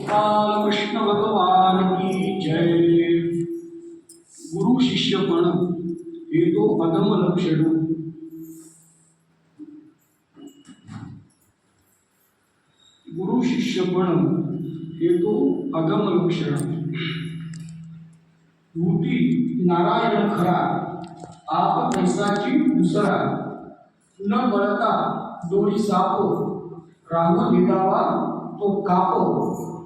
कृष्ण भगवान की जय। गुरु शिष्यपण हे तो अगम लक्षण गुरु शिष्यपण हे तो अगम लक्षण मूर्ती नारायण खरा, आप कैसाची दुसरा न बळता दोरी सापो राहू निघावा तो कापो।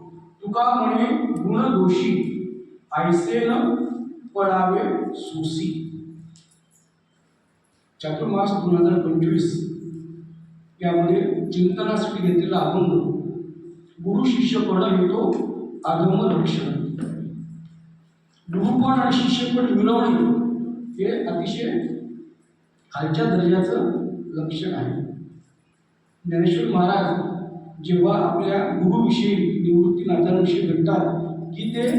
तुका म्हणे गुण दोषी ऐसे न पडावे सुसी. चातुर्मास दोन हजार पंचवीस. यामध्ये चिंतनासाठी घेतलेला अभंग गुरु शिष्यपण येतो आगम लक्षण. गुरुपण आणि शिष्यपण मिळवणे हे अतिशय खालच्या दर्जाचं लक्षण आहे. ज्ञानेश्वर महाराज जेव्हा आपल्या गुरुविषयी निवृत्तीनाथांविषयी भेटतात की ते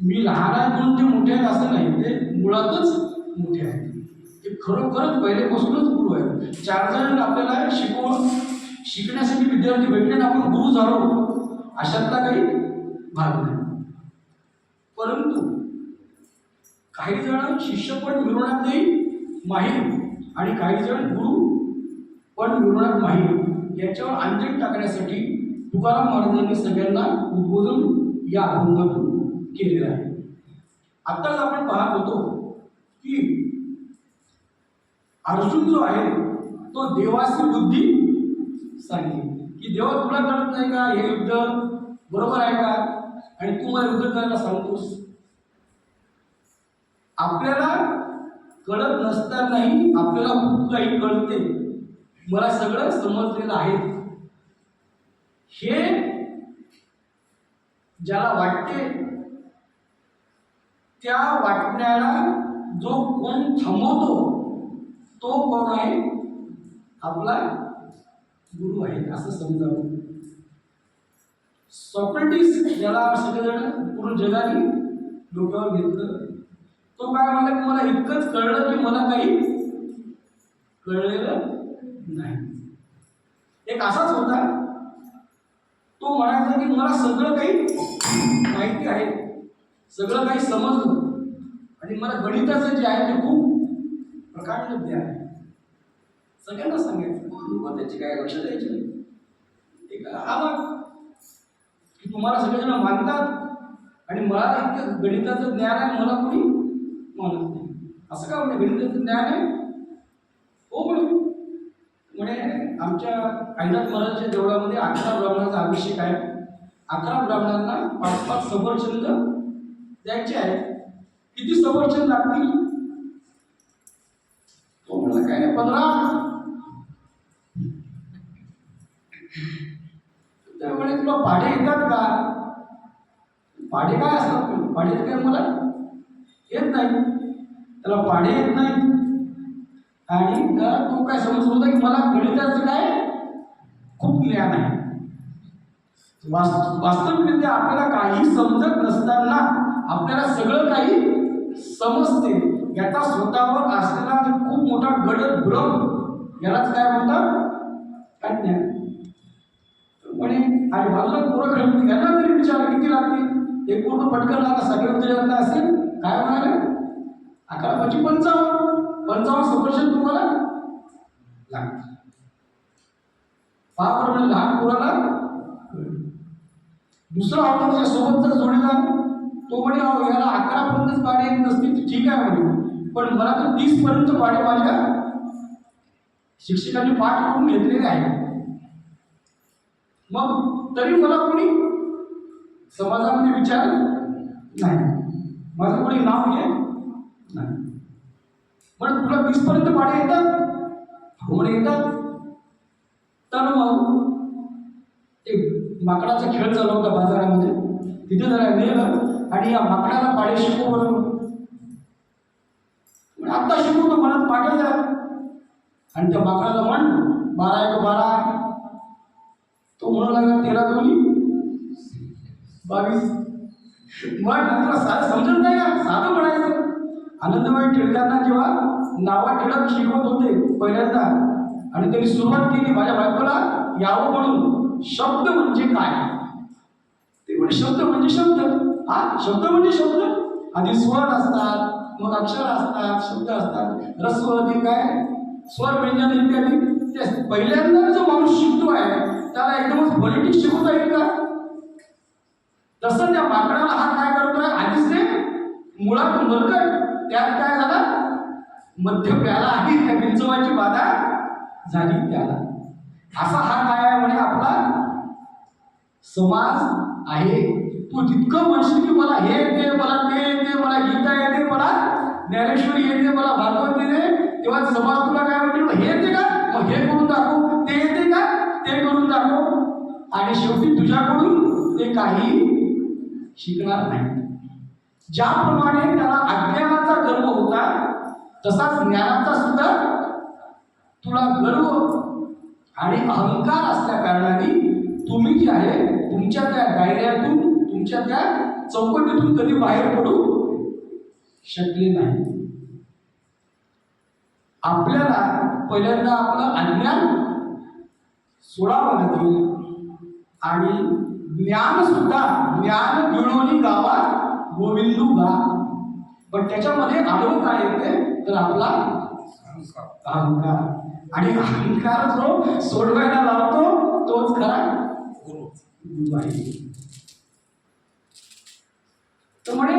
मी लहान आहे म्हणून ते मोठे आहेत असं नाही ते मुळातच मोठे आहेत. ते खरोखरच पहिल्यापासूनच गुरु आहेत. चार जण आपल्याला शिकवून शिकण्यासाठी विद्यार्थी भेटले आणि आपण गुरु झालो अशातला काही भाग नाही. परंतु काही जण शिष्य पण मिळवण्यातही माहीर आणि काही जण गुरु पण मिळवण्यात माहीर. याच्यावर अंजन टाकण्यासाठी तुकाराम महाराजांनी सगळ्यांना उद्बोधन या अभंगातून केलेलं आहे. आत्ताच आपण पाहत होतो की अर्जुन जो आहे तो देवाची बुद्धी सांगते की देवा तुला कळत नाही का हे युद्ध बरोबर आहे का? आणि तू मला युद्ध करायला सांगतोस. आपल्याला कळत नसतानाही आपल्याला खूप काही कळते. मला सगळं समजलेलं आहे. हे ज्याला वाटते त्या वाटण्याला जो कोण थांबवतो तो कोण आहे? आपला गुरु आहे असं समजावं. सॉक्रेटिस ज्याला सगळेजण पूर्ण जगाने डोक्यावर घेतलं तो काय म्हणला की मला इतकंच कळलं की मला काही कळलेलं नाही. एक असाच होता. तो म्हणायचा की मला सगळं काही माहिती आहे. सगळं काही समजलं. आणि मला गणिताचं जे आहे ते खूप प्रकांड ज्ञान आहे. सगळ्यांना सांगायचं हो, लोक त्याची काय लक्ष द्यायचे नाही. एक भाग. की तुम्हाला सगळेजण मानतात. आणि मला इतकं गणिताचं ज्ञान आहे मला कोणी मानत नाही. असं का म्हणजे गणिताचं ज्ञान आहे? हो म्हणे. म्हणे आमच्या कायदा महाराजच्या देवळामध्ये अकरा ब्राह्मणाचा अभिषेक आहे. अकरा ब्राह्मणांना पाच पाच सफरचंद द्यायचे आहेत. किती सफरचंद लागतील तो म्हणला काय नाही पंधरा. त्यामुळे तुला पाढे येतात का? पाढे काय असतात? पाढे काय मला येत नाही. त्याला पाढे येत नाही आणि तो काय समजत होता की मला गणिताचं काय खूप ज्ञान आहे. वास्त- वास्तविकरित्या आपल्याला काही समजत नसताना आपल्याला सगळं काही समजते. याचा स्वतःवर असलेला खूप मोठा गडद भ्रम यालाच काय म्हणतात? अज्ञान म्हणे आणि बाजूला पोरं खेळून म्हणजे यांना तरी विचार किती लागतील? एक पूर्ण पटकन आला सगळे उद्योजकता असेल काय म्हणाले? अकरा पाचशे पंचावन्न पंचावन्न सपोर्शन तुम्हाला लागतील. पहा म्हणजे बरं लहान पोराला दुसरा होता त्याच्या सोबतचा जोडीदार तो म्हणे अहो याला अकरा पर्यंतच पाणी येत नसतील तर ठीक आहे म्हणे. पण मला तर तीस पर्यंत पाणी माझ्या शिक्षकांनी पाठ करून घेतलेले आहे मग तरी मला कोणी समाजामध्ये विचार नाही. माझं कोणी नाव घे? नाही. पण तुला वीसपर्यंत पाणी येतात? हो येतात? तर मग ते माकडाचा खेळ चालू होता बाजारामध्ये. तिथे जरा नेलं आणि या माकडाला पाडे शिकव बरोबर आत्ता शिकवतो मनात पाठच आहे आणि त्या माकडाला म्हण बारा एक बारा. तो म्हणू लागला तेरा दोन्ही. बावीस. मग तुला साधं समजत नाही का? साधं म्हणायचं. आनंदमय टिळकांना जेव्हा नावा टिळक शिकवत होते पहिल्यांदा आणि त्यांनी सुरुवात केली माझ्या बायकोला यावं म्हणून. शब्द म्हणजे काय? ते म्हणजे शब्द म्हणजे शब्द. हा शब्द म्हणजे शब्द. आधी स्वर असतात मग अक्षर असतात शब्द असतात. रस्व ते काय? स्वर म्हणजे व्यंजन इत्यादी ते पहिल्यांदा जो माणूस शिकतो आहे त्याला एकदमच पॉलिटिक्स शिकवता येईल का? तसं त्या माकडाला हा काय करतोय? आधीच ते मुळात मरकट त्यात काय झालं? मध्य प्याला आहे त्या विंचवाची बाधा झाली त्याला. असा हा काय आहे म्हणे आपला? समाज आहे. तू जितकं म्हणशील की मला हे येते मला ते येते मला गीता येते मला ज्ञानेश्वरी येते मला भागवत येते तेव्हा समाज तुला काय म्हणते? "मग हे येते का? मग हे करून दाखव. ते येते का? ते करून दाखव. आणि शेवटी तुझ्याकडून ते काही शिकणार नाही. ज्याप्रमाणे त्याला अज्ञानाचा गर्व होता तसाच ज्ञानाचा सुद्धा तुला गर्व आणि अहंकार असल्या कारणाने तुम्ही जे आहे तुमच्या त्या दायऱ्यातून तुमच्या त्या चौकटीतून कधी बाहेर पडू शकले नाही. आपल्याला पहिल्यांदा आपलं अज्ञान सोडावं लागेल. आणि ज्ञान सुद्धा ज्ञान मिळवणी गावात गोविंदू गा. पण त्याच्यामध्ये आडवं काय येते तर आपला अहंकार. आणि अहंकार जो सोडवायला लावतो तोच खरा तर म्हणे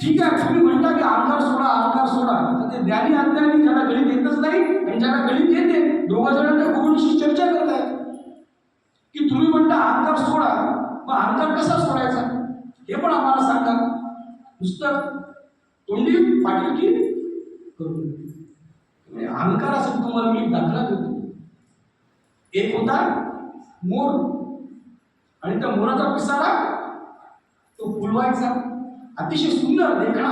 ठीक आहे तुम्ही म्हणता की अहंकार सोडा अहंकार सोडा. तर ते ज्ञानी अज्ञानी ज्याला गणित येतच नाही आणि ज्याला गणित येते दोघं जण त्या गुरुंशी चर्चा करत आहे की तुम्ही म्हणता अहंकार सोडा मग अहंकार कसा सोडायचा? हे पण आम्हाला सांगतात नुसतं तोंडी पाटील की करून असेल तुम्हाला मी दाखला देतो. एक होता मोर. आणि त्या मोराचा पिसारा तो फुलवायचा. अतिशय सुंदर देखणा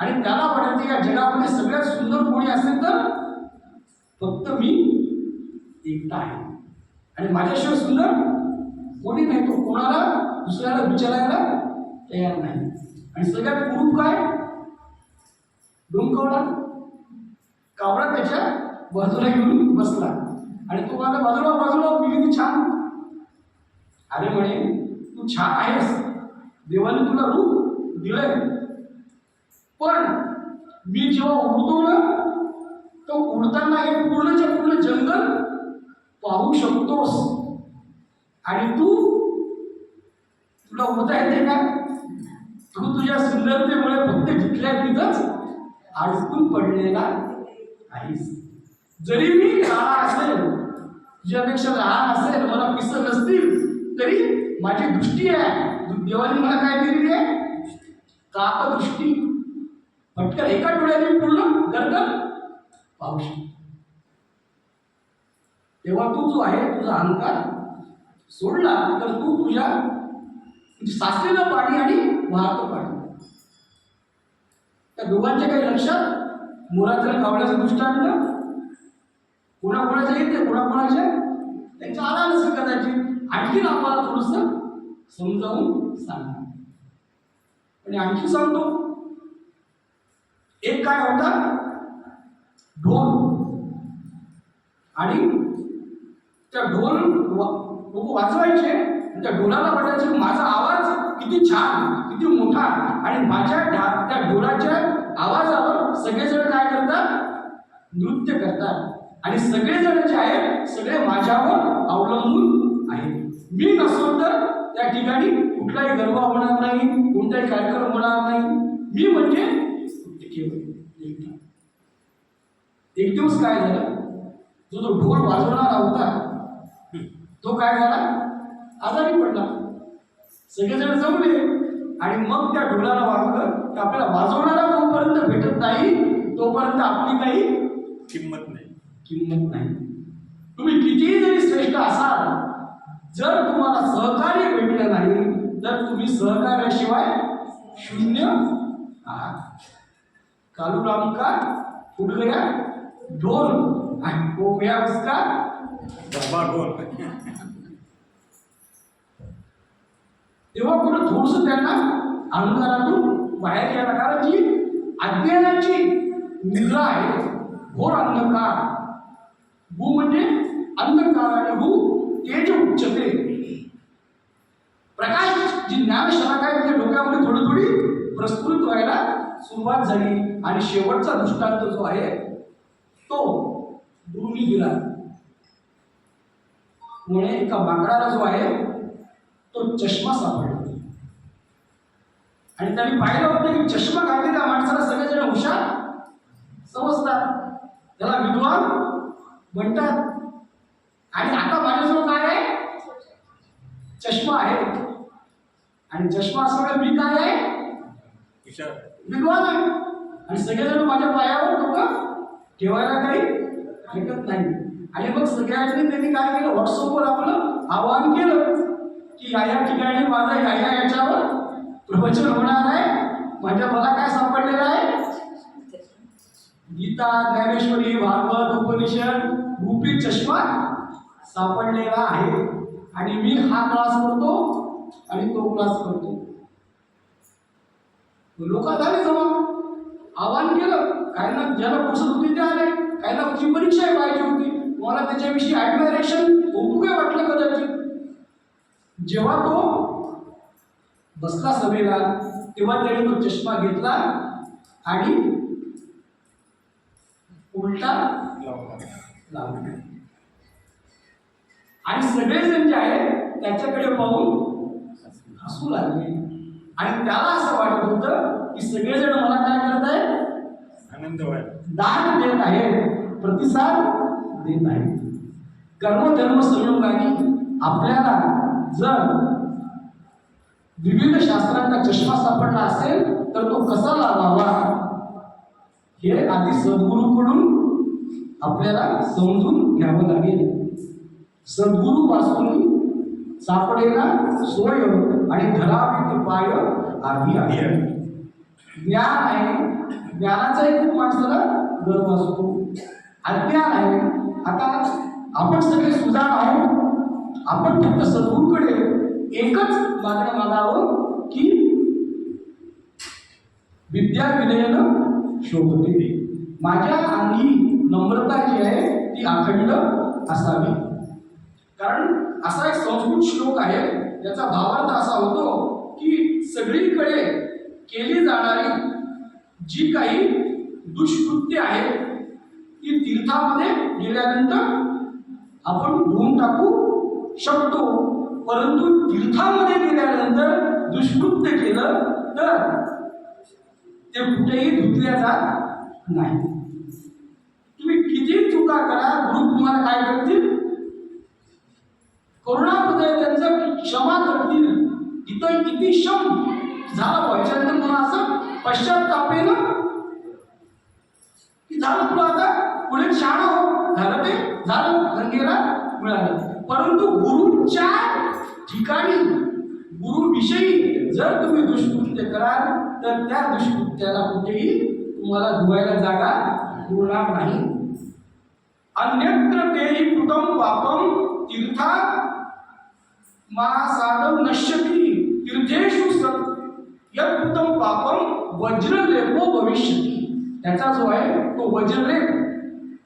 आणि त्याला वाटायचं या जगामध्ये सगळ्यात सुंदर कोणी असेल तर फक्त मी एकटा आहे. आणि माझ्याशिवाय सुंदर कोणी नाही. तो कोणाला दुसऱ्याला विचारायला तयार नाही. आणि सगळ्यात कुरूप काय? डोंकवला कावळा त्याच्या बाजूला घेऊन बसला. आणि तो मला बाजूला बाजूला मी तू छान. अरे म्हणे तू छान आहेस. देवाने तुला रूप दिलंय. पण मी जेव्हा उडतो ना तो उडताना हे पूर्णच्या पूर्ण जंगल पाहू शकतोस. आणि तू तुला उडता येते का? तू तुझ्या सुंदरतेमुळे फक्त जिथल्या तिथंच अडकून पडलेला आहेस. जरी मी लहान असेल तुझ्यापेक्षा लहान असेल मला पिसत नसतील तरी माझी दृष्टी आहे. देवाने मला काय दिलेली आहे? कापदृष्टी पटकन एका डोळ्याने पूर्ण गर्ग पाहू शकतो. तेव्हा तू जो आहे तुझा अहंकार सोडला तर तू तुझ्या म्हणजे साचलेलं पाणी आणि वाहतूक पाणी. त्या दोघांच्या काही लक्षात मोराचं आणि कावळ्याचं दृष्टांत कोणाकोणाच्या येते कोणाकोणाचे? त्यांच्या आला नसेल कदाचित. आणखीन आम्हाला थोडंसं समजावून सांगा. आणि आणखी सांगतो. एक काय होता? ढोल. आणि त्या ढोल लोक त्या ढोलाला पडायचं माझा आवाज किती छान किती मोठा आणि माझ्या त्या ढोलाच्या आवाजावर सगळेजण काय करतात? नृत्य करतात. आणि सगळेजण जे आहेत सगळे माझ्यावर अवलंबून आहेत. मी नसलो तर त्या ठिकाणी कुठलाही गरबा होणार नाही कोणताही कार्यक्रम होणार नाही. मी म्हणजे एक दिवस काय झालं? जो तो ढोल वाजवणारा होता तो काय झाला? सगळेजण जमले. आणि मग त्या ढोलाला वाजवलं की आपल्याला वाजवणारा जोपर्यंत भेटत नाही तोपर्यंत आपली काही किंमत नाही. किंमत नाही. तुम्ही कितीही जरी श्रेष्ठ असाल जर तुम्हाला सहकार्य भेटलं नाही तर तुम्ही सहकार्याशिवाय शून्य आहात. कालूराम का फुट गया ढोल आणि गया उसका. डब्बा ढोल. तेव्हा कुठं थोडस त्यांना अंधारातून बाहेर यायला कारण जी अज्ञानाची निद्रा आहे. घोर अंधकार. भू म्हणजे अंधकार आणि भू तेज उच्चते. प्रकाश जी ज्ञानशाखा आहे त्या डोक्यामध्ये थोडी थोडी प्रस्फुरित व्हायला सुरुवात झाली. आणि शेवटचा दृष्टांत जो आहे तो गुरुनी दिला. म्हणे एका माकडाला जो आहे तो चष्मा सापडला आणि त्यांनी पाहिलं होतं की चष्मा घातलेल्या माणसाला सगळेजण हुशार समजतात. त्याला विद्वान म्हणतात. आणि आता माझ्याजवळ काय आहे? चष्मा आहे. आणि चष्मा असल्यामुळे मी काय आहे? विद्वान आहे. आणि सगळेजण माझ्या पायावर डोकं ठेवायला काही हरकत नाही. आणि मग सगळ्यांनी त्यांनी काय केलं? व्हॉट्सअपवर आपलं आवाहन केलं. की या या ठिकाणी माझं या या याच्यावर प्रवचन होणार आहे. म्हणजे मला काय सापडलेलं आहे? गीता ज्ञानेश्वरी भागवत उपनिषद रूपी चष्मा सापडलेला आहे. आणि मी हा क्लास करतो आणि तो क्लास करतो. लोक झाले जमा आवाहन केलं. काही ना ज्याला पुसत होती ते आले. काहींना तुझी परीक्षा पाहिजे होती. मला त्याच्याविषयी ॲडमायरेशन कौतुक वाटलं कदाचित. जेव्हा तो बसला सभेला तेव्हा त्याने तो चष्मा घेतला आणि उलटा लावला. आणि सगळेजण जे आहे त्याच्याकडे पाहून हसू लागले. आणि त्याला असं वाटत होतं की सगळेजण मला काय करत आहेत? आनंद दान देत आहेत प्रतिसाद देत आहेत. कर्मधर्म संयोगाने आपल्याला जर विविध शास्त्रांचा चष्मा सापडला असेल तर तो कसा लावावा? हे आधी सद्गुरूकडून आपल्याला समजून घ्यावं लागेल. सद्गुरू पासून सापडेला सोय आणि धरावे ते पाय आधी आहे. ज्ञान आहे. ज्ञानाचा एक खूप माणसाला गर्व असतो. अज्ञान आहे. आता आपण सगळे सुजाण आहोत. आपण फक्त सद्गुरूकडे एकच मागणं मागावं की विद्या विनयन शोभते. माझ्या अंगी नम्रता जी आहे ती अखंड असावी. कारण असा एक संस्कृत श्लोक आहे त्याचा भावार्थ असा होतो की सगळीकडे केली जाणारी जी काही दुष्कृत्य आहे ती तीर्थामध्ये गेल्यानंतर आपण धुवून टाकू शकतो परंतु तीर्थामध्ये गेल्यानंतर दुष्कृत्य केलं तर ते कुठेही धुतल्या जात नाही. तुम्ही किती चुका करा गुरु तुम्हाला काय करतील? करुणामध्ये त्यांचं क्षमा करतील. इथं किती शम झाला तर मला असं पश्चातापेनं की झालं तुला आता? पुढे शाळा हो. झालं ते? झालं. गंगेला मिळालं. परंतु गुरुच्या ठिकाणी गुरुविषयी जर तुम्ही दुष्कृत्य कराल तर त्या दुष्कृत्याला कुठेही तुम्हाला धुवायला जागा उरणार नाही. अन्यत्र तेही कृतम पापम तीर्था मासादम नश्यती. तीर्थेशु सत यत्कृतम पापम वज्रलेपो भविष्यती. त्याचा जो आहे तो वज्रलेप.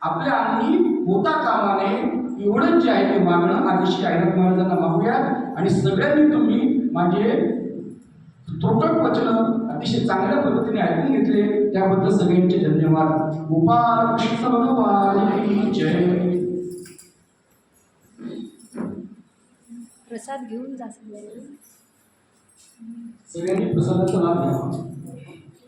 आपल्या अंगी होता कामा नये एवढंच जे आहे ते मागणं आदिशी ऐरात महाराजांना मागूया. आणि सगळ्यांनी तुम्ही माझे त्रोटक वचन अतिशय चांगल्या पद्धतीने ऐकून घेतले. त्याबद्दल सगळ्यांचे धन्यवाद. गोपाल कृष्ण भगवान. की जय. प्रसाद घेऊन जा सगळ्यांनी. सगळ्यांनी प्रसादाचा लाभ घ्यावा